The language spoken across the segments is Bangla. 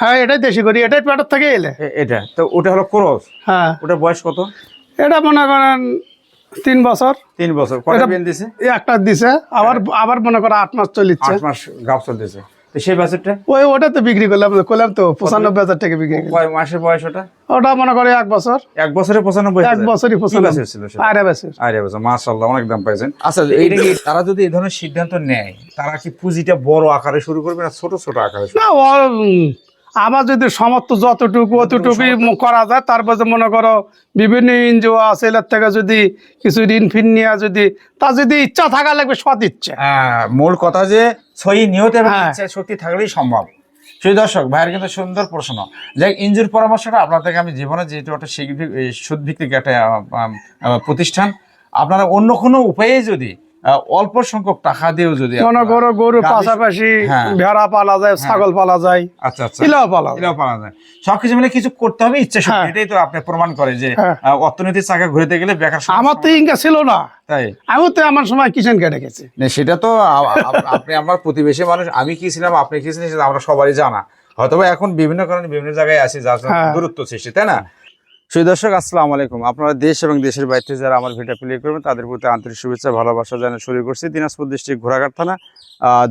হ্যাঁ এটাই দেশি করি এটাই পেটের থেকে এলে। এটা তো ওটা হলো ক্রস? হ্যাঁ। ওটা বয়স কত? এটা মনে করেন তিন বছর। তিন বছর। কটা দিছে? একটা দিছে আবার আবার মনে করো আট মাস চলিচ্ছে। আট মাস গাব চলতেছে। তো সেই বাছুরটা ওই ওটা তো বিক্রি করলাম করলাম তো পঁচানব্বই হাজার টাকা বিক্রি কয় মাসের বয়স ওটা? ওটা মনে করে এক বছর। এক বছরে পঁচানব্বই এক বছরই পঁচানব্বই। ছিল আরে বছর। আরে বছর মাশাআল্লাহ অনেক দাম পাইছেন। আচ্ছা এইটা কি তারা যদি এই ধরনের সিদ্ধান্ত নেয় তারা কি পুঁজিটা বড় আকারে শুরু করবে না ছোট ছোট আকারে না আমার যদি সমর্থ যতটুকু অতটুকুই করা যায় তারপরে মনে করো বিভিন্ন এনজিও আছে এর থেকে যদি কিছু ঋণ ফিন নেওয়া যদি তার যদি ইচ্ছা থাকা লাগবে সৎ ইচ্ছা। আহ, মূল কথা যে সহি নিয়ত হ্যাঁ। শক্তি থাকলেই সম্ভব। সেই দর্শক ভাইয়ের কিন্তু সুন্দর প্রশ্ন। যে ইঞ্জুর পরামর্শটা আপনাদেরকে আমি জীবনে যেহেতু একটা এই সুদভিত্তিক একটা প্রতিষ্ঠান আপনারা অন্য কোনো উপায়ে যদি অল্প সংখ্যক টাকা দিয়েও যদি মনে করো গরু পাশাপাশি হ্যাঁ। ভেড়া পালা যায় ছাগল পালা যায় আচ্ছা আচ্ছা। ইলাও পালা যায়। সবকিছু মিলে কিছু করতে হবে ইচ্ছা শক্তি হ্যাঁ। এটাই তো আপনি প্রমাণ করে যে হ্যাঁ। অর্থনীতির চাকা ঘুরতে গেলে বেকার আমার তো ইনকা ছিল না। তাই? আমিও তো আমার সময় কিচেন কেটে গেছি না, সেটা তো আপনি আমার প্রতিবেশী মানুষ আমি কি ছিলাম আপনি কি ছিলেন সেটা আমরা সবারই জানা। হয়তোবা এখন বিভিন্ন কারণে বিভিন্ন জায়গায় আছি যার হ্যাঁ। দূরত্ব সৃষ্টি তাই না? সেই দর্শক, আসসালামু আলাইকুম। আপনারা দেশ এবং দেশের বাইরে যারা আমার ভিডিও প্লে করবেন, তাদের প্রতি আন্তরিক শুভেচ্ছা, ভালোবাসা জানিয়ে শুরু করছি দিনাজপুর ডিস্ট্রিক্ট ঘোড়াঘাট থানা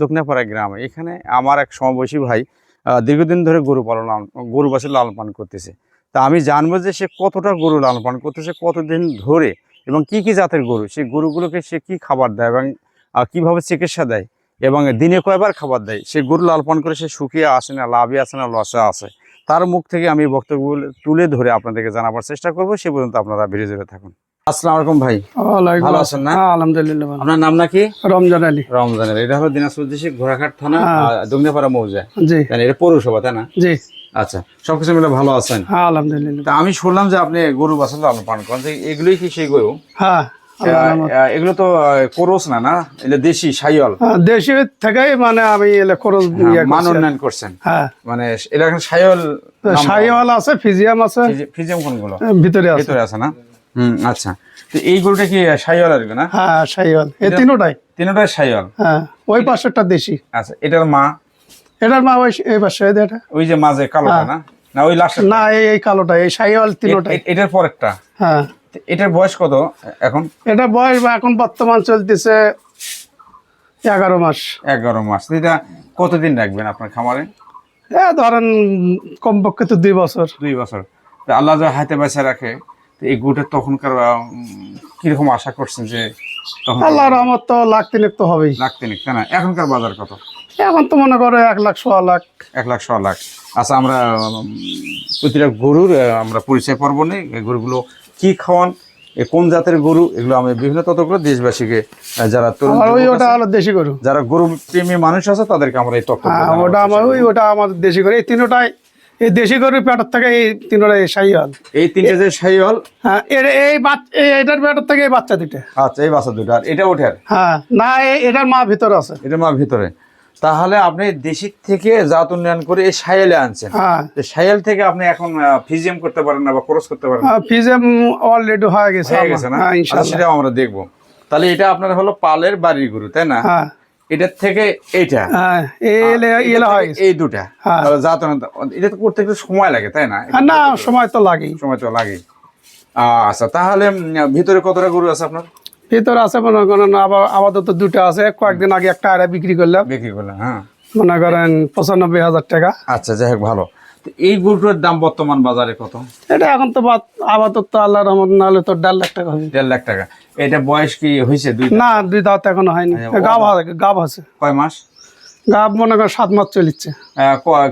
দক্ষিণাপাড়া গ্রামে। এখানে আমার এক সমবয়সী ভাই দীর্ঘদিন ধরে গরু পালন গরু বাছুর লালন পালন করতেছে। তা আমি জানব যে সে কতটা গরু লালন পালন করতেছে কতদিন ধরে এবং কি কি জাতের গরু সেই গরুগুলোকে সে কি খাবার দেয় এবং কীভাবে চিকিৎসা দেয় এবং দিনে কয়বার খাবার দেয়, সে গরু লাল পান করে সে শুকিয়ে আসে না, লাভে আসে না, লসে আসে তার মুখ থেকে আমি এই বক্তব্যগুলো তুলে ধরে আপনাদেরকে জানাবার চেষ্টা করব। সে পর্যন্ত আপনারা ভিডিও জুড়ে থাকুন। আসসালামু আলাইকুম ভাই। ভালো আছেন না? হ্যাঁ, আলহামদুলিল্লাহ আপনার নাম নাকি? রমজান আলী। রমজানের এটা হলো দিনাজপুর ডিস্ট্রিক্ট ঘোড়াঘাট থানা হ্যাঁ। মৌজা জি। এটা পৌরসভা তাই না? জি। আচ্ছা সবকিছু মিলে ভালো আছেন। হ্যাঁ আলহামদুলিল্লাহ। আমি শুনলাম যে আপনি গরু লালন পালন করেন। যে এগুলোই কি সেই গরু? হ্যাঁ। এগুলো তো কোরস না না? এটা দেশি সাইয়ল হ্যাঁ, দেশি থেকেই মানে আমি খরচ ইয়ে মান উন্নয়ন করছেন। হ্যাঁ। মানে এটা এখন আছে ফিজিয়াম আছে। ফিজিয়াম কোনগুলো? হ্যাঁ, ভিতরে আছে। ভিতরে আছে না? হুম আচ্ছা। তো এই গরুটা কি সাইওয়াল আর কি না? হ্যাঁ শাহিওয়াল এই তিনোটাই। তিনটাই সাইওয়াল। হ্যাঁ ওই পাশেরটা দেশি। আচ্ছা এটার মা? এটার মা ওই এই পাশে এটা ওই যে মাঝে কালোটা হ্যাঁ। না? না ওই লাস্ট না এই কালোটা এই শাহিওয়াল তিনোটাই। এটার পরেরটা? হ্যাঁ। এটার বয়স কত এখন? এটা বয়স বা এখন বর্তমান চলতেছে এগারো মাস। এগারো মাস। এটা কতদিন রাখবেন আপনার খামারে? এ ধরেন কমপক্ষে তো দুই বছর। দুই বছর। তো আল্লাহ যা হাতে বেঁচে রাখে তো এই গরুটার তখনকার কীরকম আশা করছেন যে তখন আল্লাহ রহমত তো লাখ তিনেক তো হবেই। লাগতে নেই তাই না? এখনকার বাজার কত? এখন তো মনে করো এক লাখ সোয়া লাখ। এক লাখ ছ লাখ। আচ্ছা আমরা প্রতিটা গরুর আমরা পরিচয় পর্ব নেই। গরুগুলো কি খাওয়ান কোন জাতের গরু এগুলো আমি বিভিন্ন তথ্যগুলো দেশবাসীকে যারা তরুণ আর ওটা হলো দেশি গরু। যারা গরু প্রেমী মানুষ আছে তাদেরকে আমরা এই তথ্য হ্যাঁ ওটা আমার ওই ওটা আমাদের দেশি গরু। এই তিনটাই এই দেশি গরুর পেটের থেকে এই তিনোটাই শাহিওয়াল। এই তিনটে যে সাইওয়াল হ্যাঁ এই এটার পেটের থেকে এই বাচ্চা দুটো আচ্ছা এই বাচ্চা দুটো আর এটা ওঠে হ্যাঁ না এটার মা ভিতরে আছে। এটা মা ভিতরে। তাহলে আপনি দেশি থেকে জাত উন্নয়ন করে এই সাইয়ালে আনছেন। হ্যাঁ। তো থেকে আপনি এখন ফিজিয়াম করতে পারেন না বা ক্রস করতে পারেন না? ফিজেম অলরেডি হয়ে গেছে হয়ে গেছে না? হ্যাঁ আচ্ছা, সেটাও আমরা দেখব। তাহলে এটা আপনার হলো পালের বাড়ির গরু তাই না? হ্যাঁ। এটার থেকে এইটা। হ্যাঁ এই হয়ে দুটা। হ্যাঁ। জাত এটা তো করতে একটু সময় লাগে তাই না? না সময় তো লাগেই। সময় তো লাগে আচ্ছা তাহলে ভিতরে কতটা গরু আছে আপনার? ভিতরে আছে মনে করেন আবার আপাতত দুটো আছে। কয়েকদিন আগে একটা আড়া বিক্রি করলাম। বিক্রি করলাম হ্যাঁ। মনে করেন পঁচানব্বই হাজার টাকা। আচ্ছা যাই হোক ভালো। এই গরুটার দাম বর্তমান বাজারে কত? এটা এখন তো আপাতত আল্লাহ রহমত নাহলে তো দেড় লাখ টাকা হবে। দেড় লাখ টাকা। এটা বয়স কি হয়েছে দুই না দুই দাঁত এখনও হয়নি। গাব গাব আছে। কয় মাস? গাব মনে করেন সাত মাস চলিচ্ছে।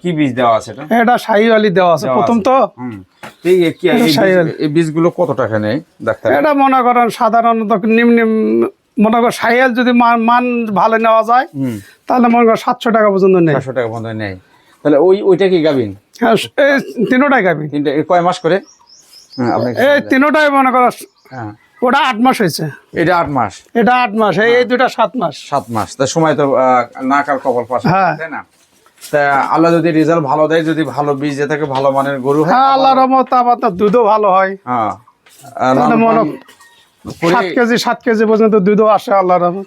কি বীজ দেওয়া আছে এটা? এটা শাহিওয়ালি দেওয়া আছে। প্রথম তো এই। বীজগুলো কত টাকা নেয়? ডাক্তার এটা মনে করেন সাধারণত নিম্ন মনে করেন শাহিয়াল যদি মান মান ভালো নেওয়া যায় তাহলে মনে করেন সাতশো টাকা পর্যন্ত নেই চারশো টাকা বন্ধ নেয়। তাহলে ওই ওইটা কি গাবিন? হ্যাঁ তিনোটাই গাবি তিনটা কয় মাস করে? হ্যাঁ এই তিনোটাই মনে করো হ্যাঁ। ওটা আট মাস হয়েছে। এটা আট মাস। এটা আট মাস এই দুটা সাত মাস। সাত মাস। তা সময় তো কপাল পাশে হ্যাঁ। তাই না? তা আল্লাহ যদি রেজাল্ট ভালো দেয় যদি ভালো বীজ থাকে ভালো মানের গরু হয় হ্যাঁ আল্লাহ রহমত দুধও ভালো হয়। হ্যাঁ। মনে সাত কেজি সাত কেজি পর্যন্ত দুধও আসে আল্লাহ রহমত।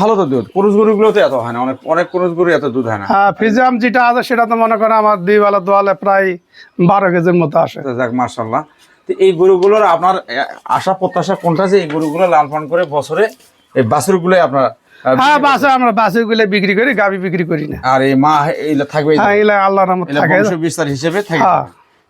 ভালো তো দুধ। পুরুষ গরুগুলো তো এত হয় না। অনেক অনেক পুরুষ গরু এত দুধ হয় না। হ্যাঁ ফিজাম যেটা আছে সেটা তো মনে করেন আমার দুই বেলা দোয়ালে প্রায় বারো কেজির মতো আসে। যাক মার্শাল্লাহ তো এই গরুগুলোর আপনার আশা প্রত্যাশা কোনটা যে এই গরুগুলো লাল পান করে বছরে এই বাছুরগুলোই আপনার হ্যাঁ বাসে আমরা গুলো বিক্রি করি গাবি বিক্রি করি না। আর এই মা এইগুলো থাকবে হ্যাঁ এগুলো আল্লাহ রহমত থাকে। বিস্তার হিসেবে থাকে। হ্যাঁ।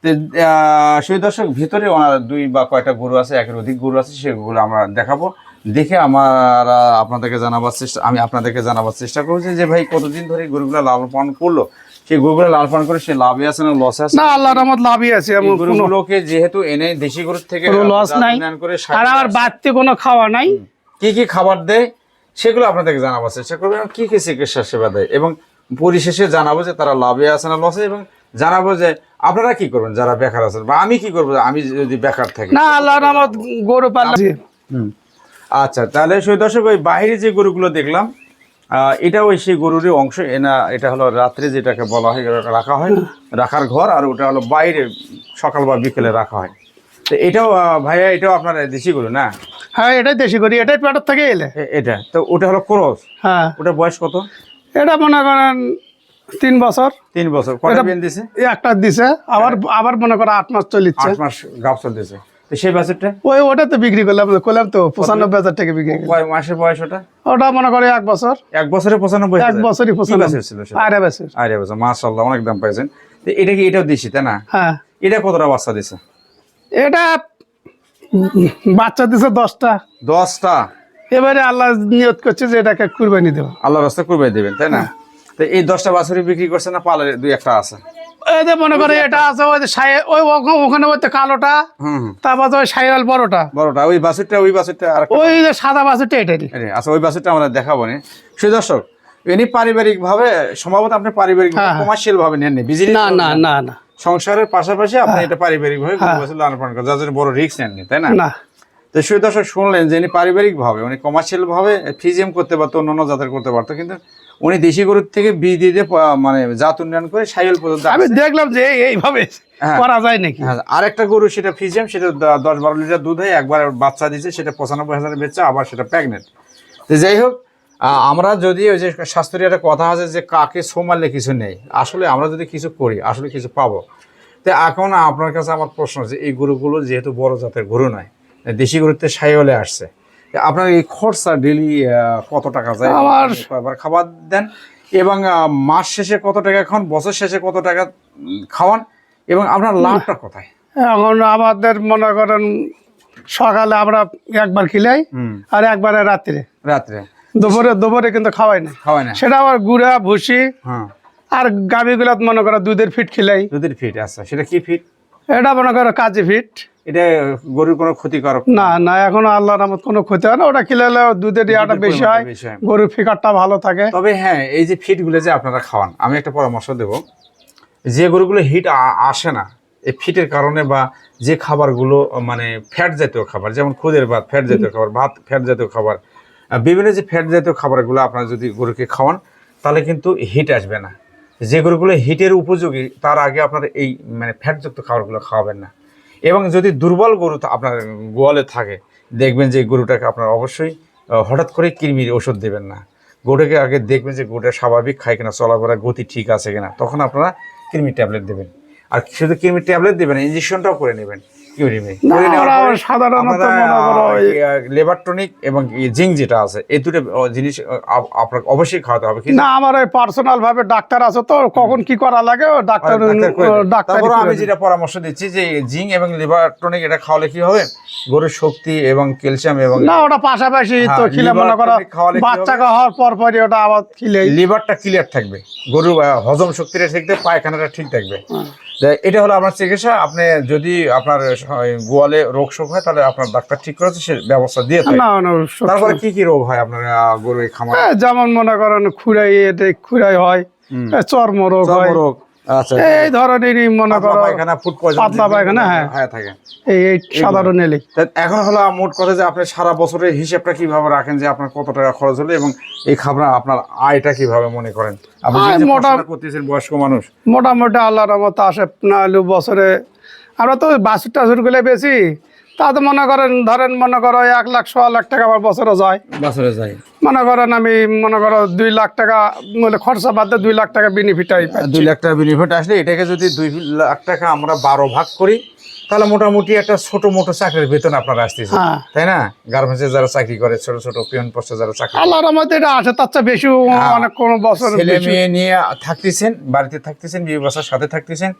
তো, আহ, সেই দর্শক ভিতরে ওনার দুই বা কয়টা গরু আছে একের অধিক গরু আছে সেগুলো আমরা দেখাবো। দেখে আমার আপনাদেরকে জানাবার চেষ্টা আমি আপনাদেরকে জানাবার চেষ্টা করছি যে ভাই কতদিন ধরে গরুগুলো লালন পালন করল? সেই গরুগুলো লালন করে সে লাভে আছে না লসে আছে? না আল্লাহ রহমত লাভই আছে গরুগুলোকে যেহেতু এনে দেশি গরুর থেকে জাত নাই। আর বাড়তি কোনো খাওয়া নাই। কি কি খাবার দেয় সেগুলো আপনাদেরকে জানাবার চেষ্টা করব এবং কি কি চিকিৎসা সেবা দেয়। এবং পরিশেষে জানাব যে তারা লাভে আছে না লসে এবং জানাব যে আপনারা কি করবেন যারা বেকার আছেন বা আমি কি করব আমি যদি বেকার থাকি? না আল্লাহ রহমত গরু পাল্লা। আচ্ছা তাহলে সেই দর্শক ওই বাইরে যে গরুগুলো দেখলাম এটাও ওই সেই গরুরই অংশ। এনা এটা হলো রাত্রে যেটাকে বলা হয় রাখা হয় রাখার ঘর আর ওটা হলো বাইরে সকাল বা বিকেলে রাখা হয়। তো এটাও ভাইয়া এটাও আপনার দেশি গরু না? হ্যাঁ এটাই দেশি গরু এটাই পেটের থেকে এলে। এটা তো ওটা হলো ক্রস? হ্যাঁ। ওটার বয়স কত? এটা মনে করেন তিন বছর। তিন বছর। কটা দিছে? একটা দিছে আবার আবার মনে করো আট মাস চলিচ্ছে। আট মাস গাব চলতেছে। সেই বাছুরটা ওই ওটা তো বিক্রি করলাম করলাম তো পঁচানব্বই হাজার টাকা বিক্রি কয় মাসের বয়স ওটা? ওটা মনে করে এক বছর। এক বছরে পঁচানব্বই এক বছরই পঁচানব্বই। ছিল আরে বছর আরে বছর মাশাল্লাহ অনেক দাম পাইছেন। এটা কি এটাও দিছি তাই না? হ্যাঁ। এটা কতটা বাচ্চা দিছে? এটা বাচ্চা দিছে দশটা। দশটা? এবারে আল্লাহ নিয়ত করছে যে এটাকে কুরবানি দেবো। আল্লাহ রাস্তা করবে দেবেন তাই না? তো এই দশটা বাছুরি বিক্রি করছে না পালের দুই একটা আছে? মনে করে এটা আছে ওই ওই ওখানে কালোটা তারপর ওই বড়টা। বড়টা ওই ওই আর ওই সাদা বাসুরটা আরে, আচ্ছা ওই আমরা দেখাবো না। সেই দর্শক এনি পারিবারিক ভাবে সম্ভবত আপনি পারিবারিক হ্যাঁ, হ্যাঁ। কমার্শিয়াল ভাবে নেননি বিজনেস না না না না। সংসারের পাশাপাশি আপনি এটা পারিবারিক ভাবে হ্যাঁ। লালন পালন করেন যার জন্য বড় রিস্ক নেননি তাই না? না। তো সেই দর্শক শুনলেন যে উনি পারিবারিক ভাবে উনি কমার্শিয়াল ভাবে ফিজিএম করতে পারতো অন্যান্য জাতের করতে পারতো কিন্তু উনি দেশি গরুর থেকে বীজ দিয়ে দিয়ে মানে জাত উন্নয়ন করে সাইকেল পর্যন্ত আমি দেখলাম যে এইভাবে হ্যাঁ। করা যায় নাকি? হ্যাঁ, আরেকটা গরু সেটা ফিজিয়াম সেটা দশ বারো লিটার দুধ হয় একবার বাচ্চা দিচ্ছে সেটা পঁচানব্বই হাজার বেচছে আবার সেটা প্রেগনেন্ট। তো যাই হোক আহ, আমরা যদি ওই যে শাস্ত্রীয় একটা কথা আছে যে কাকে ছো মারলে কিছু নেই আসলে আমরা যদি কিছু করি আসলে কিছু পাবো। তো এখন আপনার কাছে আমার প্রশ্ন যে এই গরুগুলো যেহেতু বড় জাতের গরু নয় দেশি গরুতে সাইওয়ালে আসছে আপনার এই খরচা ডেলি কত টাকা যায়? আমার- কয়বার খাবার দেন? এবং মাস শেষে কত টাকা খান? বছর শেষে কত টাকা খাওয়ান? এবং আপনার লাভটা কোথায়? এখন আমাদের মনে করেন সকালে আমরা একবার খিলাই আর একবারে রাত্রে। রাত্রে। দুপুরে দুপুরে কিন্তু খাওয়াই না। খাওয়াই না। সেটা আবার গুড়া ভুসি হ্যাঁ। আর গাভিগুলাত মনে করো দুধের ফিট খিলাই। দুধের ফিট আচ্ছা। সেটা কি ফিট? এটা মনে করো কাজে ফিট। এটা গরুর কোনো ক্ষতিকারক না। না এখন আল্লাহর রহমত কোনো ক্ষতি হয় না। ওটা খিলালে দুধের ইয়াটা বেশি হয় গরুর ফিকারটা ভালো থাকে। তবে হ্যাঁ এই যে ফিটগুলো যে আপনারা খাওয়ান আমি একটা পরামর্শ দেব। যে গরুগুলো হিট আসে না এই ফিটের কারণে বা যে খাবারগুলো মানে ফ্যাট জাতীয় খাবার যেমন খুদের ভাত ফ্যাট জাতীয় খাবার ভাত ফ্যাট জাতীয় খাবার বিভিন্ন যে ফ্যাট জাতীয় খাবারগুলো আপনারা যদি গরুকে খাওয়ান তাহলে কিন্তু হিট আসবে না। যে গরুগুলো হিটের উপযোগী তার আগে আপনার এই মানে ফ্যাটযুক্ত খাবারগুলো খাওয়াবেন না। এবং যদি দুর্বল গরু আপনার গোয়ালে থাকে, দেখবেন যে গরুটাকে আপনার অবশ্যই হঠাৎ করে কৃমির ওষুধ দেবেন না। গরুটাকে আগে দেখবেন যে গরুটা স্বাভাবিক খায় কিনা, চলাফেরা গতি ঠিক আছে কিনা, তখন আপনারা কৃমির ট্যাবলেট দেবেন। আর শুধু কৃমির ট্যাবলেট দেবেন ইঞ্জেকশনটাও করে নেবেন। কিউরিমি না, আমরা সাধারণত মনে করো ওই- লেবার টনিক এবং জিঙ্ক যেটা আছে এই দুটো জিনিস আহ, অবশ্যই খাওয়াতে হবে না আমার ওই পার্সোনাল ভাবে ডাক্তার আছে তো কখন কি করা লাগে ডাক্তার ডাক্তার আমি যেটা পরামর্শ দিচ্ছি যে জিঙ্ক এবং এটা খাওয়ালে কি হবে? গরুর শক্তি এবং ক্যালসিয়াম এবং না ওটা পাশাপাশি তো হ্যাঁ, খিলে মনে করো বাচ্চা? হওয়ার পর পরই ওটা আবার খিলেই লিভারটা ক্লিয়ার থাকবে। গরু হজম শক্তিটা ঠিক থাকবে পায়খানাটা ঠিক থাকবে। এটা হলো আপনার চিকিৎসা। আপনি যদি আপনার গোয়ালে রোগ শোক হয় তাহলে আপনার ডাক্তার ঠিক করেছে সে ব্যবস্থা দিয়ে থাকে না না তারপরে কি কি রোগ হয় আপনার গরু খামার? হ্যাঁ, যেমন মনে করেন খুঁড়াই এতে খুঁড়াই হয় চর্ম রোগ হয়। রোগ আচ্ছা এই ধরনেরই মনে করো পায়খানা ফুড পয়জন পাতলা পায়খানা, হ্যাঁ। হ্যাঁ থাকে। এই এই সাধারণ এলি। এখন হলো মোট কথা যে আপনি সারা বছরের হিসাবটা কীভাবে রাখেন যে আপনার কত টাকা খরচ হলো এবং এই খাবার আপনার আয়টা কীভাবে মনে করেন? আপনি যে মোটা- করতেছেন বয়স্ক মানুষ। মোটামুটি আল্লাহর রহমত আসে না বছরে আমরা তো বাসুর টাসুরগুলো বেশি। তা তো মনে করেন ধরেন মনে করো এক লাখ সোয়া লাখ টাকা আমার বছরে যায়। বছরে যায়। মনে করেন আমি মনে করো দুই লাখ টাকা মানে খরচা বাদ দুই লাখ টাকা বেনিফিট দুই লাখ টাকা বেনিফিট আসলে এটাকে যদি দুই লাখ টাকা আমরা বারো ভাগ করি তাহলে মোটামুটি একটা ছোট মোটো চাকরির বেতন আপনার আসতেছে হ্যাঁ। তাই না? গার্মেন্টসে যারা চাকরি করে ছোট ছোট পিয়ন পোস্টে যারা চাকরি করে। আল্লাহর মধ্যে এটা আসে তার চেয়ে বেশি অনেক কোনো বছর ছেলে মেয়ে নিয়ে থাকতেছেন বাড়িতে থাকতেছেন বিয়ে বাসার সাথে থাকতেছেন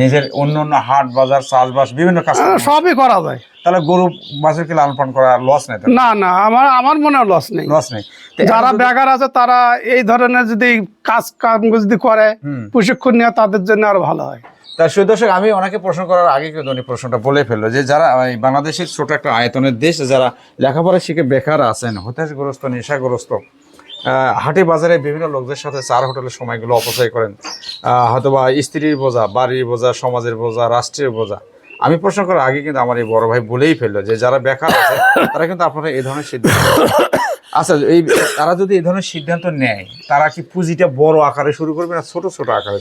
নিজের অন্য অন্য হাট বাজার চাষবাস বিভিন্ন কাজ সবই করা যায়। তাহলে গরু বাছুরকে লালন পালন করা লস নেই না না আমার আমার মনে লস নেই। লস নেই। যারা বেকার আছে তারা এই ধরনের যদি কাজ কাম যদি করে প্রশিক্ষণ নিয়ে তাদের জন্য আরও ভালো হয়। তা সুদর্শক দর্শক, আমি ওনাকে প্রশ্ন করার আগে কিন্তু উনি প্রশ্নটা বলে ফেলল যে যারা বাংলাদেশের ছোট একটা আয়তনের দেশ, যারা লেখাপড়া শিখে বেকার আছেন, হতাশগ্রস্ত, নেশাগ্রস্ত হাটে বাজারে বিভিন্ন লোকদের সাথে চার হোটেলের সময়গুলো অপচয় করেন হয়তোবা স্ত্রীর বোঝা, বাড়ির বোঝা, সমাজের বোঝা, রাষ্ট্রের বোঝা। আমি প্রশ্ন করার আগে কিন্তু আমার এই বড় ভাই বলেই ফেলল যে যারা বেকার আছে, তারা কিন্তু আপনারা এই ধরনের সিদ্ধান্ত আচ্ছা এই তারা যদি এই ধরনের সিদ্ধান্ত নেয়, তারা কি পুঁজিটা বড় আকারে শুরু করবে না ছোট ছোট আকারে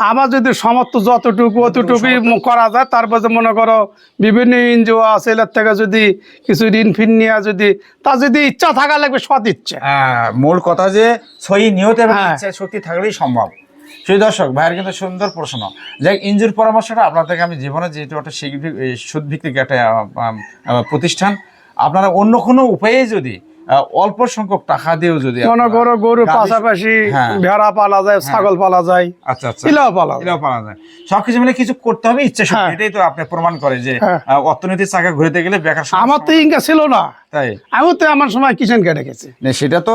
আমার যদি সমর্থ যতটুকু অতটুকুই করা যায় তারপরে মনে করো বিভিন্ন এনজিও আছে এর থেকে যদি কিছু ঋণ ফিন নিয়ে যদি তা যদি ইচ্ছা থাকা লাগবে সৎ ইচ্ছা। আহ, মূল কথা যে সহি নিয়ত হ্যাঁ। শক্তি থাকলেই সম্ভব। সেই দর্শক ভাইয়ের কিন্তু সুন্দর প্রশ্ন। যাই ইঞ্জুর পরামর্শটা আপনাদেরকে আমি জীবনে যেহেতু একটা সুদভিত্তিক একটা প্রতিষ্ঠান আপনারা অন্য কোনো উপায়ে যদি অল্প সংখ্যক টাকা দিয়েও যদি মনে করো গরু পাশাপাশি হ্যাঁ। ভেড়া পালা যায় ছাগল পালা যায় আচ্ছা আচ্ছা। ইলাও পালা যায়। সবকিছু মিলে কিছু করতে হবে ইচ্ছা শক্তি হ্যাঁ। এটাই তো আপনি প্রমাণ করে যে হ্যাঁ। অর্থনীতির চাকা ঘুরতে গেলে বেকার আমার তো ইনকা ছিল না। তাই। আমিও তো আমার সময় কিচেন কেটে গেছি না, সেটা তো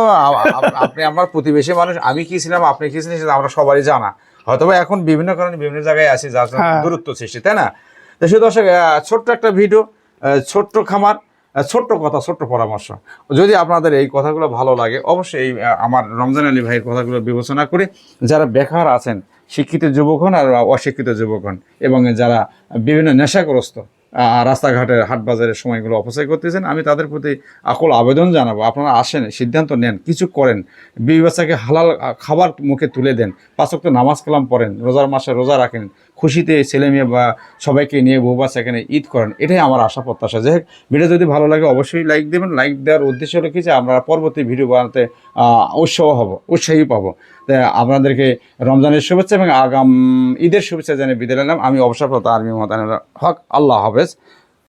আপনি আমার প্রতিবেশী মানুষ আমি কি ছিলাম আপনি কি ছিলেন সেটা আমরা সবারই জানা। হয়তোবা এখন বিভিন্ন কারণে বিভিন্ন জায়গায় আছি যার হ্যাঁ। দূরত্ব সৃষ্টি তাই না? তো সে দর্শক ছোট্ট একটা ভিডিও ছোট্ট খামার ছোট্ট কথা ছোট্ট পরামর্শ। যদি আপনাদের এই কথাগুলো ভালো লাগে অবশ্যই এই, আমার রমজান আলী ভাইয়ের কথাগুলো বিবেচনা করে যারা বেকার আছেন শিক্ষিত যুবক হন আর অশিক্ষিত যুবক হন এবং যারা বিভিন্ন নেশাগ্রস্ত রাস্তাঘাটের হাট বাজারের সময়গুলো অপচয় করতেছেন। আমি তাদের প্রতি আকল আবেদন জানাব। আপনারা আসেন, সিদ্ধান্ত নেন, কিছু করেন। বিবি বাচ্চাকে হালাল খাবার মুখে তুলে দেন। পাঁচক্ত নামাজ কালাম পড়েন, রোজার মাসে রোজা রাখেন, খুশিতে ছেলে মেয়ে বা সবাইকে নিয়ে বউ বাচ্চা এখানে ঈদ করেন। এটাই আমার আশা, প্রত্যাশা। যাই হোক, ভিডিও যদি ভালো লাগে অবশ্যই লাইক দেবেন। লাইক দেওয়ার উদ্দেশ্য হলো কি যে আমরা পরবর্তী ভিডিও বানাতে উৎসাহ হব, উৎসাহী পাবো। তাই আপনাদেরকে রমজানের শুভেচ্ছা এবং আগাম ঈদের শুভেচ্ছা জানিয়ে বিদায় নিলাম। আমি অবসরপ্রাপ্ত আর্মি মোহাম্মদ হক। আল্লাহ হাফেজ। খরচ